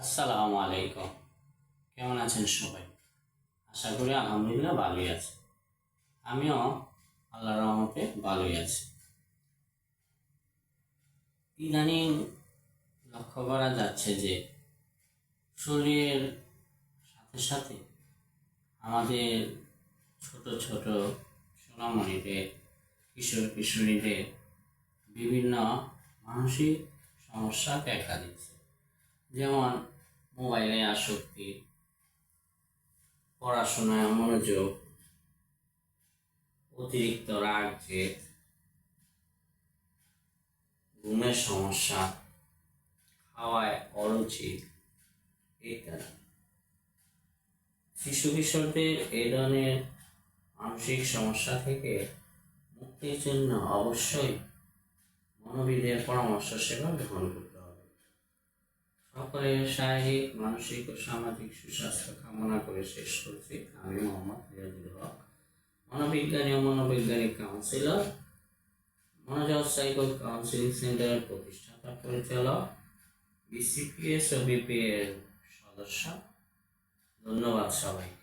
আসসালামু আলাইকুম। কেমন আছেন সবাই? আশা করি আলহামদুলিল্লাহ ভালোই আছে। আমিও আল্লাহ রহমতে ভালোই আছি। ইদানিং লক্ষ্য করা যাচ্ছে যে শরীরের সাথে সাথে আমাদের ছোট ছোট সোনামণিদের কিশোর কিশোরীদের বিভিন্ন মানসিক সমস্যা দেখা দিচ্ছে। যেমন মোবাইলে আসক্তি, পড়াশোনায় মনোযোগ, অতিরিক্ত রাগ জেদ ঘুমের সমস্যা খাওয়ায় অরুচি ইত্যাদি। শিশু কিশোরদের এই ধরনের মানসিক সমস্যা থেকে মুক্তির জন্য অবশ্যই মনোবিদের পরামর্শ সেবা গ্রহণ করতে সকলের শারীরিক, মানসিক ও সামাজিক সুস্বাস্থ্য কামনা করে শেষ করছি। আমি মোহাম্মদ রিয়াজুল হক, মনোবিজ্ঞানী ও মনোবৈজ্ঞানিক কাউন্সিলর মনোজগ সাইকল কাউন্সিলিং সেন্টারের প্রতিষ্ঠাতা পরিচালক, বিসিপিএস ও বিপিএর সদস্য। ধন্যবাদ সবাইকে।